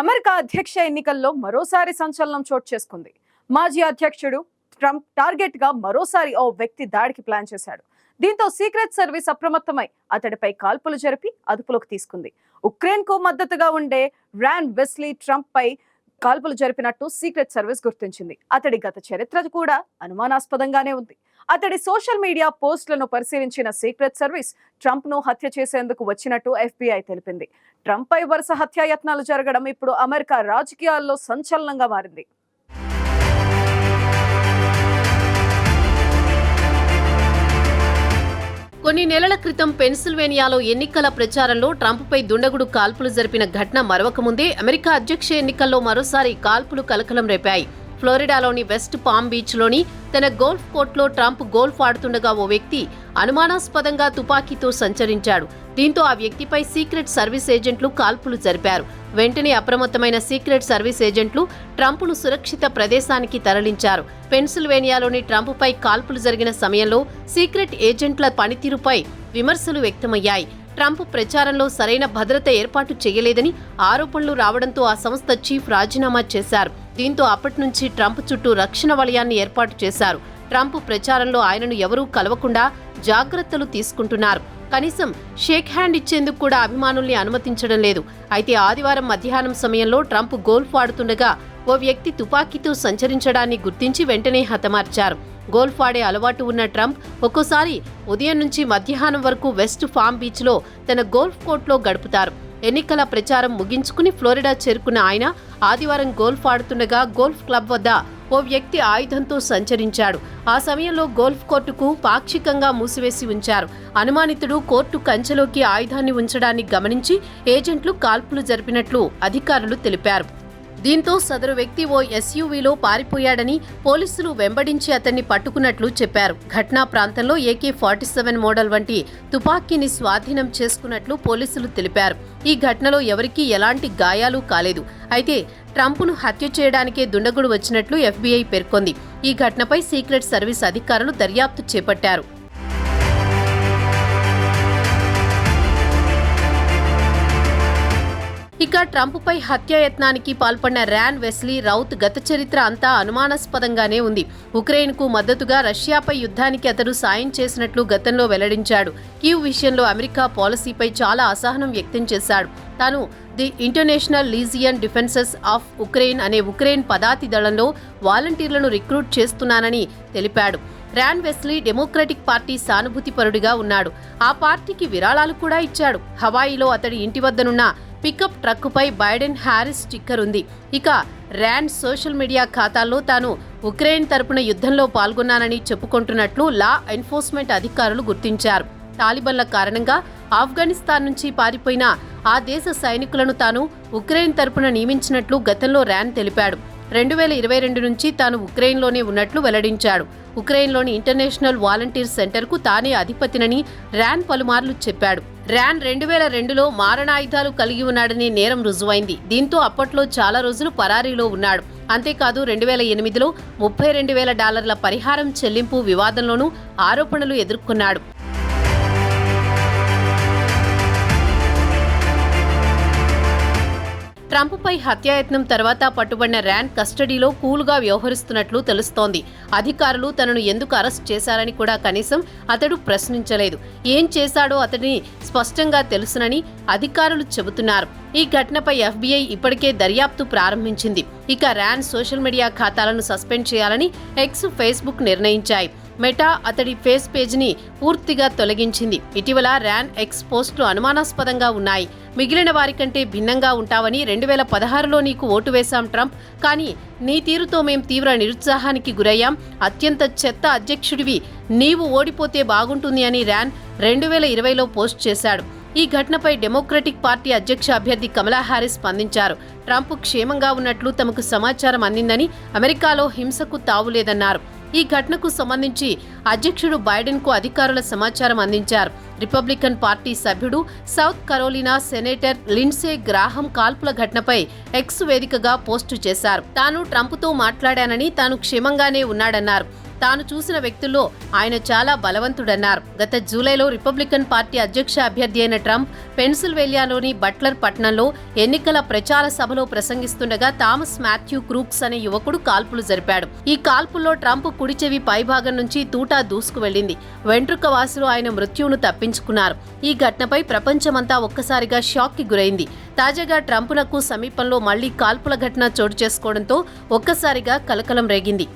America అధ్యక్ష ఎన్నికల్లో మరోసారి సంచలనం చోటు చేసుకుంది. మాజీ అధ్యక్షుడు ట్రంప్ టార్గెట్గా మరోసారి ఓ వ్యక్తి దాడికి ప్లాన్ చేశాడు. దీంతో సీక్రెట్ సర్వీస్ అప్రమత్తమై అతడిపై కాల్పులు జరిపి అదుపులోకి తీసుకుంది. ఉక్రెయిన్కు మద్దతుగా ఉండే ర్యాన్ వెస్లీ ట్రంప్ పై కాల్పులు జరిపినట్టు సీక్రెట్ సర్వీస్ గుర్తించింది. అతడి గత చరిత్ర కూడా అనుమానాస్పదంగానే ఉంది. అతడి సోషల్ మీడియా పోస్టులను పరిశీలించిన సీక్రెట్ సర్వీస్ ట్రంప్ను హత్య చేసేందుకు వచ్చినట్టు ఎఫ్బీఐ తెలిపింది. ట్రంప్ పై వరుస హత్యాయత్నాలు జరగడం ఇప్పుడు అమెరికా రాజకీయాల్లో సంచలనంగా మారింది. కొన్ని నెలల క్రితం పెన్సిల్వేనియాలో ఎన్నికల ప్రచారంలో ట్రంప్పై దుండగుడు కాల్పులు జరిపిన ఘటన మరవకముందే అమెరికా అధ్యక్ష ఎన్నికల్లో మరోసారి కాల్పులు కలకలం రేపాయి. ఫ్లోరిడాలోని వెస్ట్ పామ్ బీచ్లోని తన గోల్ఫ్ కోర్టులో ట్రంప్ గోల్ఫ్ ఆడుతుండగా ఓ వ్యక్తి అనుమానాస్పదంగా తుపాకీతో సంచరించాడు. దీంతో ఆ వ్యక్తిపై సీక్రెట్ సర్వీస్ ఏజెంట్లు కాల్పులు జరిపారు. వెంటనే అప్రమత్తమైన సీక్రెట్ సర్వీస్ ఏజెంట్లు ట్రంప్ను సురక్షిత ప్రదేశానికి తరలించారు. పెన్సిల్వేనియాలోని ట్రంప్పై కాల్పులు జరిగిన సమయంలో సీక్రెట్ ఏజెంట్ల పనితీరుపై విమర్శలు వ్యక్తమయ్యాయి. ట్రంప్ ప్రచారంలో సరైన భద్రత ఏర్పాటు చేయలేదని ఆరోపణలు రావడంతో ఆ సంస్థ చీఫ్ రాజీనామా చేశారు. దీంతో అప్పటి నుంచి ట్రంప్ చుట్టూ రక్షణ వలయాన్ని ఏర్పాటు చేశారు. ట్రంప్ ప్రచారంలో ఆయనను ఎవరూ కలవకుండా జాగ్రత్తలు తీసుకుంటున్నారు. కనీసం షేక్ హ్యాండ్ ఇచ్చేందుకు కూడా అభిమానుల్ని అనుమతించడం లేదు. అయితే ఆదివారం మధ్యాహ్నం సమయంలో ట్రంప్ గోల్ఫ్ ఆడుతుండగా ఓ వ్యక్తి తుపాకీతో సంచరించడాన్ని గుర్తించి వెంటనే హతమార్చారు. గోల్ఫ్ ఆడే అలవాటు ఉన్న ట్రంప్ ఒక్కోసారి ఉదయం నుంచి మధ్యాహ్నం వరకు వెస్ట్ ఫామ్ బీచ్లో తన గోల్ఫ్ కోర్ట్లో గడుపుతారు. ఎన్నికల ప్రచారం ముగించుకుని ఫ్లోరిడా చేరుకున్న ఆయన ఆదివారం గోల్ఫ్ ఆడుతుండగా గోల్ఫ్ క్లబ్ వద్ద ఓ వ్యక్తి ఆయుధంతో సంచరించాడు. ఆ సమయంలో గోల్ఫ్ కోర్టుకు పాక్షికంగా మూసివేసి ఉంచారు. అనుమానితుడు కోర్టు కంచెలోకి ఆయుధాన్ని ఉంచడాన్ని గమనించి ఏజెంట్లు కాల్పులు జరిపినట్లు అధికారులు తెలిపారు. దీంతో సదరు వ్యక్తి ఓ ఎస్యూవీలో పారిపోయాడని పోలీసులు వెంబడించి అతన్ని పట్టుకున్నట్లు చెప్పారు. ఘటనా ప్రాంతంలో ఏకే ఫార్టీ సెవెన్ మోడల్ వంటి తుపాకీని స్వాధీనం చేసుకున్నట్లు పోలీసులు తెలిపారు. ఈ ఘటనలో ఎవరికీ ఎలాంటి గాయాలు కాలేదు. అయితే ట్రంప్ను హత్య చేయడానికే దుండగుడు వచ్చినట్లు ఎఫ్బీఐ పేర్కొంది. ఈ ఘటనపై సీక్రెట్ సర్వీస్ అధికారులు దర్యాప్తు చేపట్టారు. ఇక ట్రంప్పై హత్యాయత్నానికి పాల్పడిన ర్యాన్ వెస్లీ రౌత్ గత చరిత్ర అంతా అనుమానాస్పదంగానే ఉంది. ఉక్రెయిన్కు మద్దతుగా రష్యాపై యుద్ధానికి అతడు సాయం చేసినట్లు గతంలో వెల్లడించాడు. కీవ్ విషయంలో అమెరికా పాలసీపై చాలా అసహనం వ్యక్తం చేశాడు. తాను the international legion defences of Ukraine అనే ఉక్రెయిన్ పదాతి దళంలో వాలంటీర్లను రిక్రూట్ చేస్తున్నానని తెలిపాడు. ర్యాన్ వెస్లీ డెమోక్రటిక్ పార్టీ సానుభూతిపరుడిగా ఉన్నాడు. ఆ పార్టీకి విరాళాలు కూడా ఇచ్చాడు. హవాయిలో అతడి ఇంటి వద్దనున్న పికప్ ట్రక్కుపై బైడెన్ హ్యారిస్ స్టిక్కర్ ఉంది. ఇక ర్యాన్ సోషల్ మీడియా ఖాతాల్లో తాను ఉక్రెయిన్ తరపున యుద్ధంలో పాల్గొన్నానని చెప్పుకుంటున్నట్లు లా ఎన్ఫోర్స్మెంట్ అధికారులు గుర్తించారు. తాలిబన్ల కారణంగా ఆఫ్ఘనిస్తాన్ నుంచి పారిపోయిన ఆ దేశ సైనికులను తాను ఉక్రెయిన్ తరపున నియమించినట్లు గతంలో ర్యాన్ తెలిపాడు. రెండు వేల ఇరవై రెండు నుంచి తాను ఉక్రెయిన్లోనే ఉన్నట్లు వెల్లడించాడు. ఉక్రెయిన్లోని ఇంటర్నేషనల్ వాలంటీర్ సెంటర్కు తానే అధిపతినని ర్యాన్ పలుమార్లు చెప్పాడు. ర్యాన్ రెండు వేల రెండులో మారణాయుధాలు కలిగి ఉన్నాడని నేరం రుజువైంది. దీంతో అప్పట్లో చాలా రోజులు పరారీలో ఉన్నాడు. అంతేకాదు రెండు వేల ఎనిమిదిలో ముప్పై రెండు వేల డాలర్ల పరిహారం చెల్లింపు వివాదంలోనూ ఆరోపణలు ఎదుర్కొన్నాడు. ట్రంప్పై హత్యాయత్నం తర్వాత పట్టుబడిన ర్యాన్ కస్టడీలో కూల్గా వ్యవహరిస్తున్నట్లు తెలుస్తోంది. అధికారులు తనను ఎందుకు అరెస్ట్ చేశారని కూడా కనీసం అతడు ప్రశ్నించలేదు. ఏం చేశాడో అతడిని స్పష్టంగా తెలుసునని అధికారులు చెబుతున్నారు. ఈ ఘటనపై ఎఫ్బీఐ ఇప్పటికే దర్యాప్తు ప్రారంభించింది. ఇక ర్యాన్ సోషల్ మీడియా ఖాతాలను సస్పెండ్ చేయాలని ఎక్స్ ఫేస్బుక్ నిర్ణయించాయి. మెటా అతడి ఫేస్ పేజ్ని పూర్తిగా తొలగించింది. ఇటీవల ర్యాన్ ఎక్స్ పోస్టులు అనుమానాస్పదంగా ఉన్నాయి. మిగిలిన వారికంటే భిన్నంగా ఉంటావని రెండు వేల పదహారులో నీకు ఓటు వేశాం ట్రంప్. కానీ నీ తీరుతో మేం తీవ్ర నిరుత్సాహానికి గురయ్యాం. అత్యంత చెత్త అధ్యక్షుడివి. నీవు ఓడిపోతే బాగుంటుంది అని ర్యాన్ రెండు వేల ఇరవైలో పోస్ట్ చేశాడు. ఈ ఘటనపై డెమోక్రటిక్ పార్టీ అధ్యక్ష అభ్యర్థి కమలా హారిస్ స్పందించారు. ట్రంప్ క్షేమంగా ఉన్నట్లు తమకు సమాచారం అందిందని అమెరికాలో హింసకు తావులేదన్నారు ఈ ఘటనకు సంబంధించి అధ్యక్షుడు బైడెన్కు అధికారుల సమాచారం అందించారు. రిపబ్లికన్ పార్టీ సభ్యుడు South Carolina senator Lindsey Graham కాల్పుల ఘటనపై ఎక్స్ వేదికగా పోస్టు చేశారు. తాను ట్రంప్తో మాట్లాడానని తాను క్షేమంగానే ఉన్నాడన్నారు. తాను చూసిన వ్యక్తుల్లో ఆయన చాలా బలవంతుడన్నారు. గత జూలైలో రిపబ్లికన్ పార్టీ అధ్యక్ష అభ్యర్థి అయిన ట్రంప్ పెన్సిల్వేలియాలోని బట్లర్ పట్టణంలో ఎన్నికల ప్రచార సభలో ప్రసంగిస్తుండగా థామస్ మాథ్యూ క్రూక్స్ అనే యువకుడు కాల్పులు జరిపాడు. ఈ కాల్పుల్లో ట్రంప్ కుడి చెవి పైభాగం నుంచి తూటా దూసుకు వెళ్ళింది వెంట్రుక వాసులు ఆయన మృత్యువును తప్పించుకున్నారు. ఈ ఘటనపై ప్రపంచమంతా ఒక్కసారిగా షాక్కి గురైంది. తాజాగా ట్రంపునకు సమీపంలో మళ్ళీ కాల్పుల ఘటన చోటు చేసుకోవడంతో ఒక్కసారిగా కలకలం రేగింది.